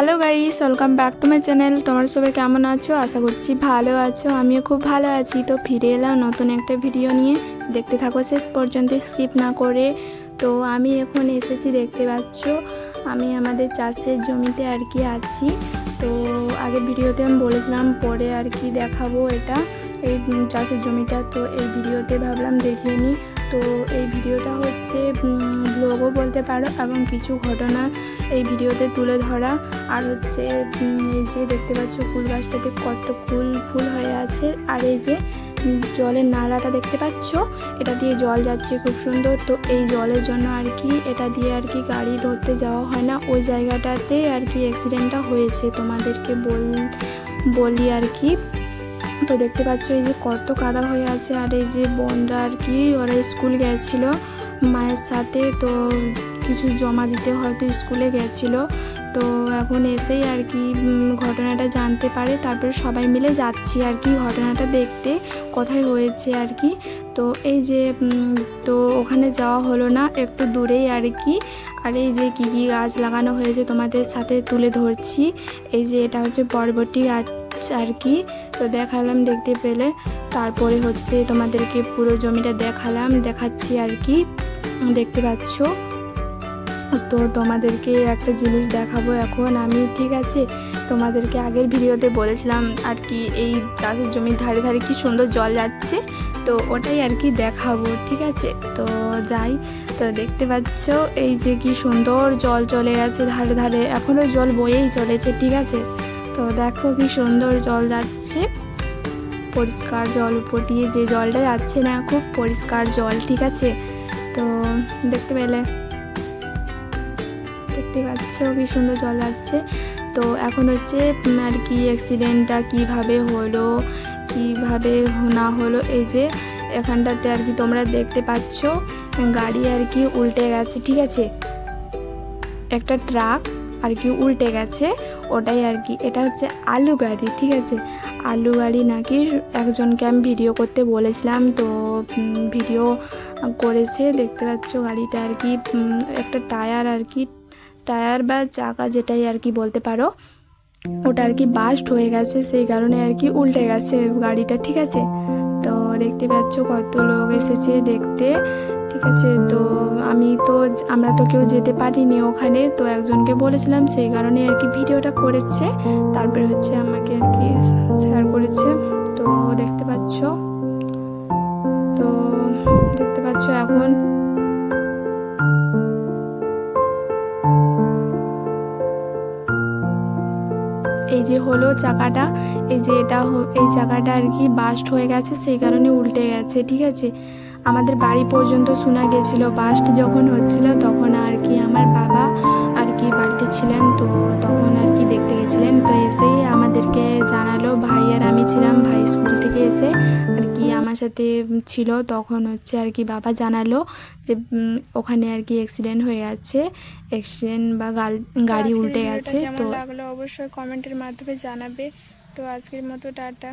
Hello guys welcome back to my channel তোমার সবাই কেমন আছো? আশা করছি ভালো আছো। আমিও খুব ভালো আছি। তো ফিরে এলাম নতুন একটা ভিডিও নিয়ে। দেখতে থাকো, শেষ পর্যন্ত স্কিপ না করে। তো আমি এখন এসেছি, দেখতে পাচ্ছ। আমি আমাদের চাষের জমিতে আর কি আছি। তো আগের ভিডিওতে আমি বলেছিলাম, পরে আর কি দেখাবো এটা। এই চাষের জমিটা। তো এই ভিডিওতে ভাবলাম দেখিয়ে নিই। তো এই ভিডিওটা হচ্ছে ব্লগও বলতে পারো এবং কিছু ঘটনা এই ভিডিওতে তুলে ধরা। আর হচ্ছে এই যে দেখতে পাচ্ছ ফুল গাছটাতে কত ফুল ফুল হয়ে আছে। আর এই যে জলের নালাটা দেখতে পাচ্ছ, এটা দিয়ে জল যাচ্ছে খুব সুন্দর। তো এই জলের জন্য আর কি, এটা দিয়ে আর কি গাড়ি ধরতে যাওয়া হয় না। ওই জায়গাটাতে আর কি অ্যাক্সিডেন্টটা হয়েছে তোমাদেরকে বল, বলি আর কি। তো দেখতে পাচ্ছ এই যে কত কাদা হয়ে আছে আর এই যে বোনরা আর কি, ওরা স্কুল গেছিল মায়ের সাথে, তো কিছু জমা দিতে হয়তো স্কুলে গেছিল। তো এখন এসেই আর কি ঘটনাটা জানতে পারে, তারপরে সবাই মিলে যাচ্ছি আর কি ঘটনাটা দেখতে, কোথায় হয়েছে আর কি। তো এই যে তো ওখানে যাওয়া হলো না, একটু দূরেই আর কি। আর এই যে কী কী গাছ লাগানো হয়েছে তোমাদের সাথে তুলে ধরছি। এই যে এটা হচ্ছে বরবটি গাছ আর কি। তো দেখালাম দেখতে পেলে। তারপরে হচ্ছে তোমাদেরকে পুরো জমিটা দেখালাম, দেখাচ্ছি আর কি। দেখতে পাচ্ছ? তো তোমাদেরকে একটা জিনিস দেখাবো এখন। আমি ঠিক আছে, তোমাদেরকে আগের ভিডিওতে বলেছিলাম আর কি, এই চাষের জমির ধারে ধারে কি সুন্দর জল যাচ্ছে। তো ওটাই আর কি দেখাবো, ঠিক আছে? তো যাই, তো দেখতে পাচ্ছ এই যে কি সুন্দর জল চলে গেছে ধারে ধারে। এখনও জল বয়েই চলেছে, ঠিক আছে? তো দেখো কি সুন্দর জল যাচ্ছে। পরিষ্কার জল উপর দিয়ে যে জলটা যাচ্ছে না, খুব পরিষ্কার জল, ঠিক আছে? তো দেখতে পেলে? দেখতে পাচ্ছ কি সুন্দর জল যাচ্ছে? তো এখন হচ্ছে আর কি অ্যাক্সিডেন্টটা কীভাবে হলো, কীভাবে না হলো, এই যে এখানটাতে আর কি তোমরা দেখতে পাচ্ছ, গাড়ি আর কি উল্টে গেছে, ঠিক আছে? একটা ট্রাক আর কি উল্টে গেছে ওটাই আর কি। এটা হচ্ছে আলু গাড়ি, ঠিক আছে? আলু গাড়ি নাকি একজনকে আমি ভিডিও করতে বলেছিলাম, তো ভিডিও করেছে। দেখতে পাচ্ছ গাড়িটা আর কি একটা টায়ার আর কি, টায়ার বা চাকা যেটাই আর কি বলতে পারো। ওটা আর কি বাস্ট হয়ে গেছে, সেই কারণে আর কি উল্টে গেছে গাড়িটা, ঠিক আছে? তো, দেখতে পাচ্ছ কত লোক এসেছে দেখতে। ঠিক আছে, তো আমি তো আমরা তো কেউ যেতে পারিনি ওখানে, তো একজনকে বলেছিলাম সেই কারণে আর কি ভিডিওটা করেছে। তারপরে হচ্ছে আমাকে আর কি শেয়ার করেছে। তো দেখতে পাচ্ছ, তো দেখতে পাচ্ছ এখন। এই যে হলো চাকাটা, এই যে এটা এই চাকাটা আর কি বাস্ট হয়ে গেছে, সেই কারণে উল্টে গেছে, ঠিক আছে? আমাদের বাড়ি পর্যন্ত শোনা গেছিল। বাস্ট যখন হচ্ছিল তখন আর কি আমার বাবা আর কি বাড়িতে ছিলেন তো তখন আর কি দেখতে গেছিলেন। তো এসেই আমাদেরকে জানালো ভাই আর আমি ছিলাম ভাই স্কুল থেকে এসে আর কি আমার সাথে ছিল। তখন হচ্ছে আর কি বাবা জানালো যে ওখানে আর কি অ্যাক্সিডেন্ট হয়ে গেছে অ্যাক্সিডেন্ট বা গাড়ি উল্টে গেছে। তো লাগল অবশ্যই কমেন্টের মাধ্যমে জানাবে। তো আজকের মতো টাটা।